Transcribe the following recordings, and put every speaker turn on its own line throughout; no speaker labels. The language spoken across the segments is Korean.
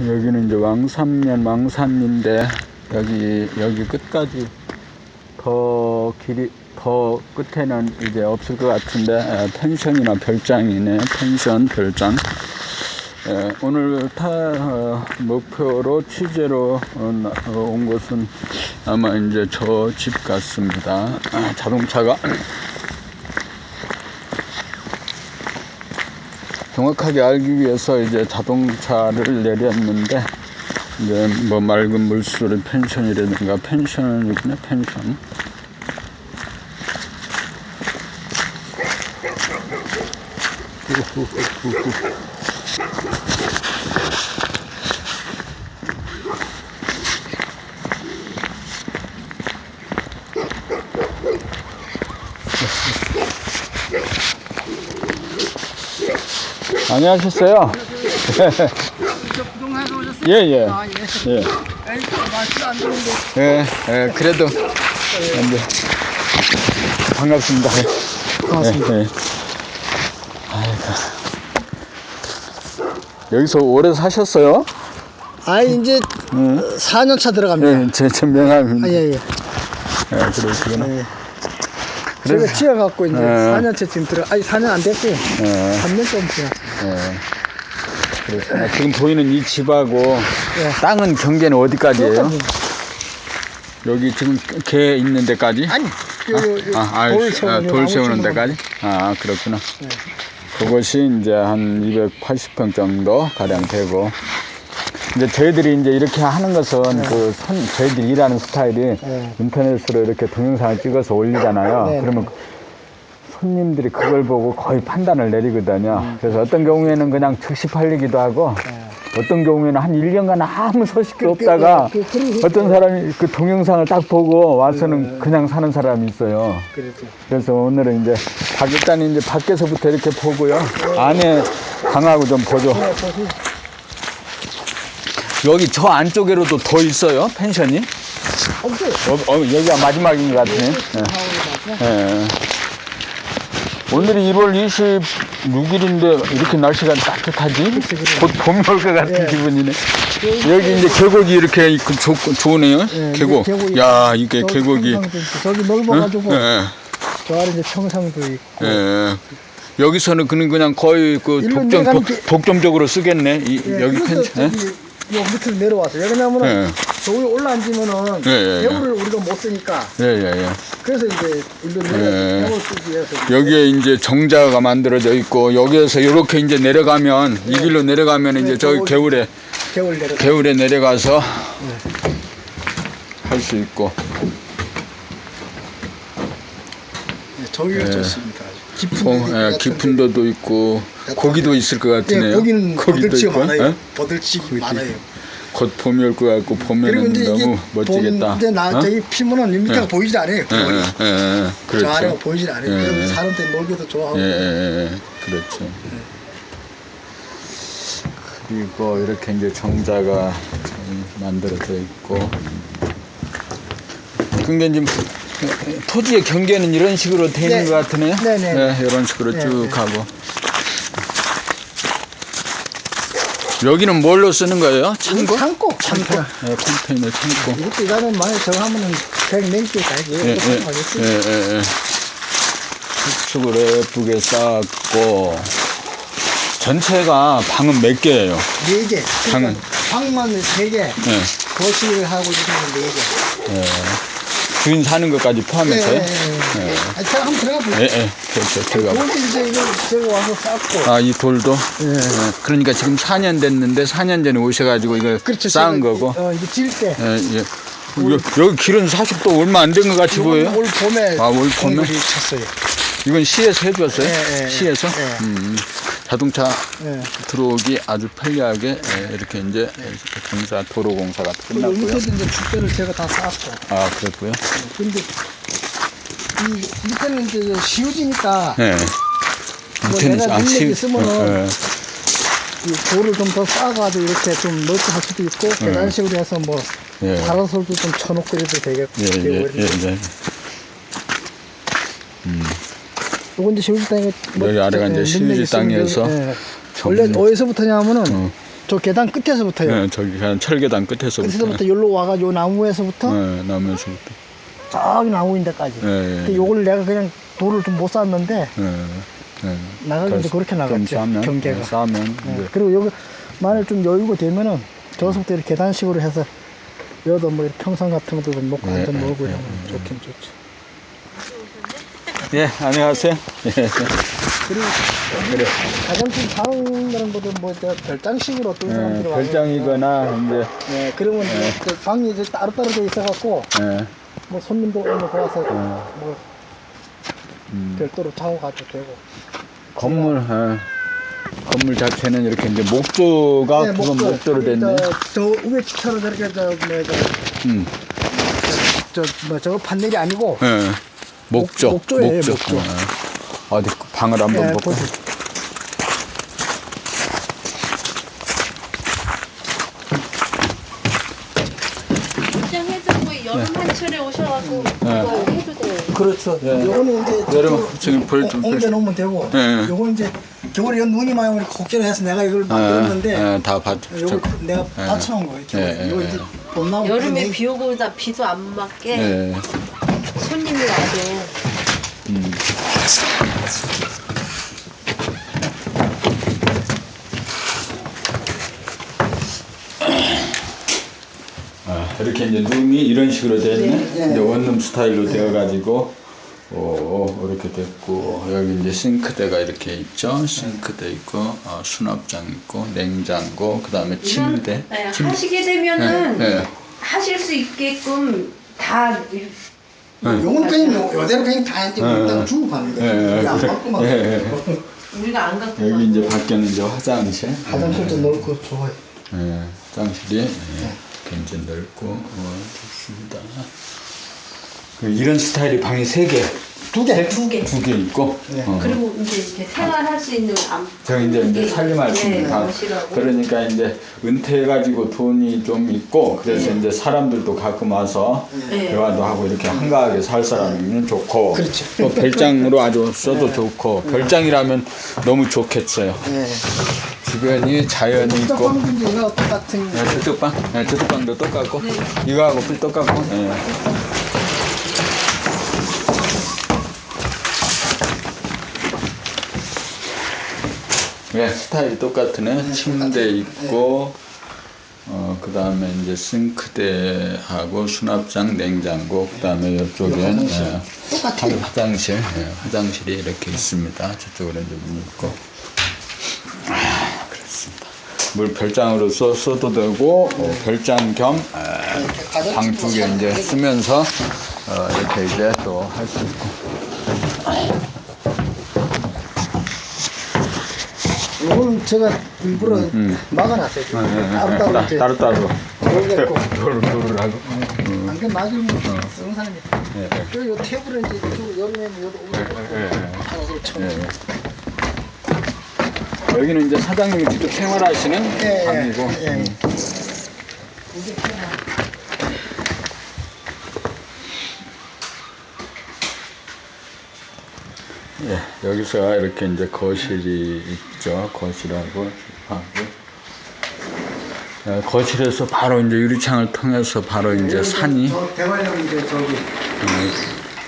여기는 이제 왕삼면 왕산인데 여기 여기 끝까지 더 길이 더 끝에는 이제 없을 것 같은데 에, 펜션이나 별장이네. 펜션 별장. 에, 오늘 타 어, 목표로 취재로 어, 나- 어, 온 곳은 아마 이제 저 집 같습니다. 아, 자동차가 정확하게 알기 위해서 이제 자동차를 내렸는데 이제 뭐 맑은 물소리 펜션이라든가 펜션이구나 펜션 안녕하셨어요?
저 부동산에서 오셨어요?
예, 예.
아, 예.
예.
에이, 말씀 안 되는데.
예, 예, 그래도, 이제, 반갑습니다.
고맙습니다.
예, 예. 아이고. 여기서 오래 사셨어요?
아, 이제
응.
4년 차 들어갑니다.
예, 제, 제 명함입니다.
아, 예, 예.
예, 그러시구나.
예.
그래서-
제가 지어갖고 이제
예.
4년째 지금 들어, 아니, 4년 안 됐고,
예,
3년 좀 지났
예. 그렇구나. 지금 보이는 이 집하고
예.
땅은 경계는 어디까지예요?
여기
지금 개 있는 데까지?
아니, 그,
아, 아,
돌
아,
세우는,
돌 세우는
심는
데까지? 아, 그렇구나.
네.
그것이 이제 한 280평 정도 가량 되고. 이제 저희들이 이제 이렇게 하는 것은 그 선, 저희들이 일하는 스타일이
네.
인터넷으로 이렇게 동영상을 찍어서 올리잖아요.
네,
그러면 손님들이 그걸 보고 거의 판단을 내리거든요.
음.
그래서 어떤 경우에는 그냥 즉시 팔리기도 하고
네.
어떤 경우에는 한 1년간 아무 소식이 없다가
그- 그-
어떤 사람이 그 동영상을 딱 보고 와서는 그냥 사는 사람이 있어요.
그래도.
그래서 오늘은 이제 밖 일단 이제 밖에서부터 이렇게 보고요. 안에 방하고 좀 보죠. 여기 저 안쪽에로도 더 있어요 펜션이.
없어요.
어, 어, 여기가 마지막인 것 같네. 예. 예. 오늘이 1월 26일인데 이렇게 날씨가 따뜻하지? 곧 봄이 올것 같은
예.
기분이네. 여기 이제 계곡이 이렇게 있고 좋, 좋네요.
예,
계곡.
이게 계곡이-
야, 이게
저기
계곡이.
청상도 있고, 저기 넓어가지고,
예,
저 아래 이제 청상도 있고.
예, 예. 여기서는 그는 그냥 거의 그
일로
독점, 독,
게-
독 점적으로 쓰겠네. 이,
예,
여기 펜션. 예?
저기 요 밑으로 내려왔어요. 왜냐면은
예.
저 위에 올라앉으면은
예, 예, 예.
배우를 우리가 못 쓰니까
예, 예, 예.
그래서 이제 일로
예.
내려 배우를 쓰기 위해서
여기에 이제 정자가 만들어져 있고 여기에서 이렇게 이제 내려가면 이 길로 내려가면 이제
네,
저기
저기-
겨울에
겨울 내려.
겨울에 내려가서 할 수 있고
저기가
예.
좋습니다. 아주. 깊은
어,
데도
예, 깊은 데도 있고 고기도 있을 것 같으네요.
예, 거기는
고기도
버들치가
있고,
많아요.
예?
버들치기 많아요.
곧 봄이 올 것 같고 봄에는 너무 멋지겠다.
봄 이제 나
어?
저기 이 밑에가
예.
보이지 않아요.
예. 예, 예, 예.
저 아래가
그렇죠.
보이질 않아요.
예.
사는 데 놀기도 좋아하고.
예, 예, 예, 그렇죠. 그리고 이렇게 이제 정자가 좀 만들어져 있고. 근데 지금 토지의 경계는 이런 식으로 돼 있는
네.
것 같으네요.
네, 네.
이런 식으로
네,
쭉
네.
가고. 여기는 뭘로 쓰는 거예요? 창고?
창고.
창고?
창고.
네, 컨테이너 창고.
이것도 이거는 만약 저거 하면은 그냥 냉기 가지.
예,
이것도
예,
상관없지.
예, 예, 예. 수축을 예쁘게 쌓았고 전체가 방은 몇 개예요?
네 개.
방은?
방만 세 개.
예,
거실을 하고 있는 네 개.
예. 주인 사는 것까지 포함해서요?
예, 예, 예.
예.
아, 제가 한번 들어가 보세요.
예, 예, 그렇죠. 들어가.
돌도 이제 이거 제가 와서 쌓고.
아, 이 돌도?
예.
예, 그러니까 지금 4년 됐는데 4년 전에 오셔가지고 이거
그렇죠.
쌓은
제가
거고.
어, 이거 질 때.
예, 예. 여, 여기 길은 사실 또 얼마 안 된 것 같이 보여요?
올 봄에.
아, 올 봄에?
쳤어요.
이건 시에서 해줬어요?
예, 예,
시에서?
예.
음, 자동차
예.
들어오기 아주 편리하게 예, 이렇게 이제 공사 도로 공사가
그
끝났고요.
밑에도 이제 축대를 제가 다 쌓았고.
아 그렇고요.
근데 이 밑에는 이제 쉬워지니까
예.
뭐
밑에는
내가
아,
능력이
시-
있으면은
예,
이 돌을 좀 더 쌓아가지고 이렇게 좀 넓게 할 수도 있고 계단식으로 해서 뭐
예. 예.
파라솔도 좀 쳐놓고 이래도 되겠고.
예, 예, 예, 예.
요건 이제 시우지 땅에 뭐
여기 아래가 이제 시우지 땅이어서
원래
좀-
어디서부터냐면은
어.
저 계단 끝에서부터요.
예, 저기 그냥 철계단 끝에서부터.
끝에서부터 여기로 와가 요 나무에서부터
예, 나면서부터.
저기 나무 있는 데까지.
예, 예.
근데 요걸 내가 그냥 돌을 좀 못 쌌는데
예, 예.
나가기 이제 그렇게
좀
나갔죠.
싸면,
경계가.
예, 싸면
예,
이제
그리고 여기 만약 좀 여유가 되면은 저기서부터 이렇게 계단식으로 해서 여기도 뭐 이렇게 평상 같은 것도 좀 놓고
예,
앉아
예,
먹고
예,
이러면
예.
좋긴 좋죠.
예, 안녕하세요. 예.
그리고
그래.
가장 좀 작은 거는 뭐뭐 저 별장식으로 어떤 사람들이
예,
와서
별장이거나 이제
네, 그러면 이제 그 방이 이제 따로따로 돼 있어갖고
예,
뭐 손님들 오면 거기서
예.
뭐
음,
별도로 자고 가도 되고.
건물 예. 건물 자체는 이렇게 이제 목조가
네,
그건
목조.
목조로 됐네.
저, 저 위에처럼 저렇게 저 뭐 저
음.
저, 뭐 저거 판넬이 아니고
예. 목조.
목조예요, 목조.
예. 어디 방을 한번
예,
볼까?
보세요.
입장해주고 뭐 여름 한철에 오셔갖고
네.
이거 해도 돼요.
그렇죠. 예.
요거는 이제
여러분,
저쪽으로
지금 불좀
옮겨 놓으면 되고
예.
요거는 이제 겨울에 연 눈이 많이 오니까 곡제를 해서 내가 이걸 만들었는데
예, 예, 다 받.
요거
저-
내가
예.
받쳐 놓은 거예요.
예, 예,
이거
예.
이제 봄나무
여름에
내-
비 오고 다 비도 안 맞게
예.
손님이 와도
음. 아, 이렇게 이제 룸이 이런 식으로 되어 있네.
네.
이제 원룸 스타일로 되어가지고, 오, 이렇게 됐고, 여기 이제 싱크대가 이렇게 있죠. 싱크대 있고, 어, 수납장 있고, 냉장고, 그 다음에 침대.
네,
침-
하시게 되면은
네, 네.
하실 수 있게끔 다
요건 그냥 요- 요대로 그냥 다 이제
예,
일단
예.
주고 가는
예,
거예요.
예,
우리 안. 받고 막.
우리가 안 갖고
여기 이제 밖에는 이제 화장실.
화장실도 넓고 좋아요.
예, 화장실이 예, 굉장히 넓고 어, 좋습니다. 그 이런 스타일이 방이 세 개,
두 개.
두 개.
두 개 있고.
네.
어.
그리고 이제 이렇게 생활할 수 있는 암.
저 이제 이제 살림할 수 있는
네,
방.
거실하고.
그러니까 이제 은퇴해가지고 돈이 좀 있고 그래서 이제 사람들도 가끔 와서
네.
대화도 하고 이렇게 한가하게 살 사람이면 좋고
그렇죠.
또 별장으로 아주 써도 좋고 별장이라면 너무 좋겠어요.
예.
주변이 자연이 있고.
이거 똑같은
네, 주특방? 네, 주특방도 똑같고 이거하고 필 똑같고 네. 네, 스타일이 똑같으네 침대 있고 어, 그 다음에 이제 싱크대하고 수납장 냉장고 그 다음에 이쪽엔 네,
똑같아요.
화장실 네, 화장실이 이렇게 있습니다 저쪽으로 이제 문이 있고 물 별장으로 써, 써도 되고 어, 별장 겸 방 두 개 이제 쓰면서 어, 이렇게 이제 또 할 수 있고
이거는 제가 일부러
음.
막아놨어요.
네, 네, 네.
따로따로
따-
이제
따로따로 도를 하고 음.
안경 맞으면 쓰는 사람이.
예, 예.
그리고 요 테이블은 이제 이쪽으로 여름에는 여기 오고
예, 예.
하나씩 쳐.
예, 예. 여기는 이제 사장님이 직접 생활하시는
예, 예.
방이고
예.
음. 예, 여기서 이렇게 이제 거실이 있죠. 거실하고 하고 예, 거실에서 바로 이제 유리창을 통해서 바로 이제 산이
저 대관령 이제 저기
음,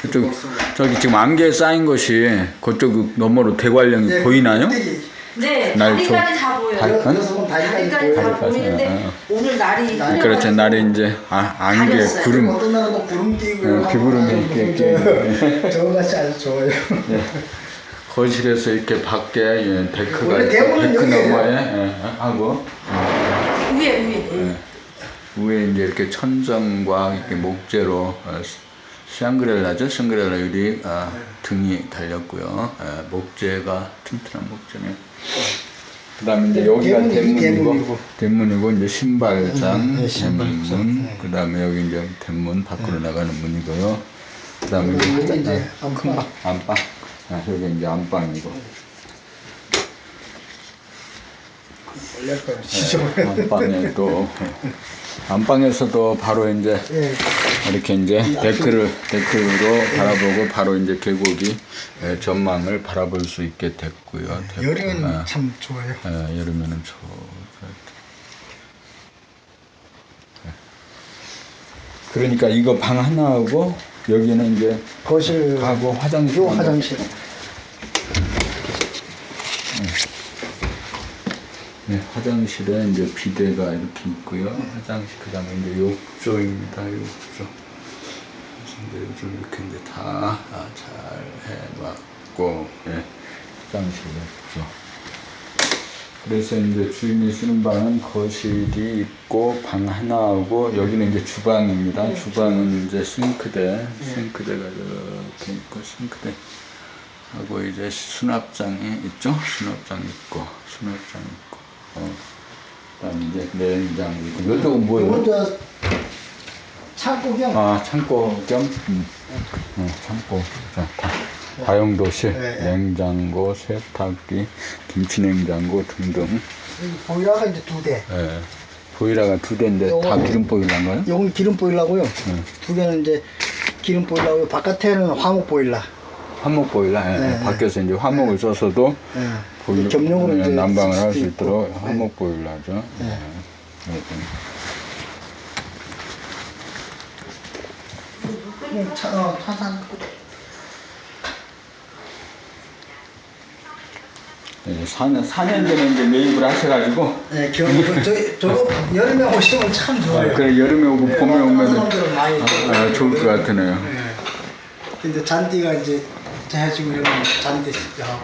그쪽 저기 지금 안개에 쌓인 것이 그쪽 너머로 대관령이
네,
보이나요?
꼭대기.
네,
날
다리까지
좀-
다 보여요.
달- 응?
여기서 다리까지
다리까지 다
다리까지,
보이는데
예, 예.
오늘 날이
날이
그렇죠. 날이 이제 아, 안개
가렸어요.
구름
어떤 날은 또 구름 끼고
예, 비구름이 이렇게 끼고.
저거 같이 아주 좋아요.
거실에서 이렇게 밖에 예, 데크가
원래
있고 데크
여기예요.
너머에 예, 하고
위에 위에
예, 위에 이제 이렇게 천정과 이렇게 목재로 어, 샹그렐라죠. 샹그렐라 유리 아, 등이 달렸고요. 예, 목재가 튼튼한 목재네. 그다음에 이제 여기가
대문이
대문이고
대문이고.
이제 신발장,
음, 네, 신발장.
대문,
네.
그다음에 여기 이제 대문 밖으로 나가는 문이고요. 그다음에
여기
이제 아,
안방.
방, 안방. 아, 여기 이제 안방이고.
시절.
네, 안방에 또 안방에서도 바로 이제
예.
이렇게 이제 데크를 데크로 바라보고 바로 이제 계곡이 예, 전망을 바라볼 수 있게 됐고요. 됐고,
여름은
아, 예.
참 좋아요.
예, 여름에는 좋아요. 네. 그러니까 이거 방 하나하고 여기는 이제
거실
하고 화장실.
화장실.
네, 화장실에 이제 비대가 이렇게 있고요. 화장실 그 다음에 이제 욕조입니다. 욕조. 이제 요즘 이렇게 이제 다 잘 해놨고, 예, 화장실 욕조. 그래서 이제 주인이 쓰는 방은 거실이 있고 방 하나하고 여기는 이제 주방입니다. 주방은 이제 싱크대, 싱크대가 이렇게 있고 싱크대. 하고 이제 수납장이 있죠? 수납장 있고 수납장 있고 어. 그다음 이제 냉장 있고 이쪽은 뭐예요?
저 창고 겸
아 창고 겸 음. 어, 창고 자, 다, 다용도실
네, 네.
냉장고 세탁기 김치냉장고 등등
여기 보일러가 이제 두 대
예. 보일러가 두 대인데 다
요거-
기름 보일러인가요?
요건 기름 보일러고요
네.
두 개는 이제 기름 보일러고 바깥에는 화목 보일러
화목 보일러 예,
네, 네.
밖에서 이제 화목을 써서도
예.
보일러
겸용으로
예,
이제
난방을 쓸할
수.
있도록
네.
화목 보일러죠.
네.
네. 네, 네.
음, 차, 어, 차산
네, 4년, 4년 전에 이제 매입을 하셔가지고,
네, 겨, 저, 저거 여름에 오시면 참 좋아요.
아, 그래, 여름에 오고
네,
봄에
사람들은 많이
아, 아, 좋을 것 같으네요.
네. 근데 잔디가 이제 재지고 이러면 잔디 하고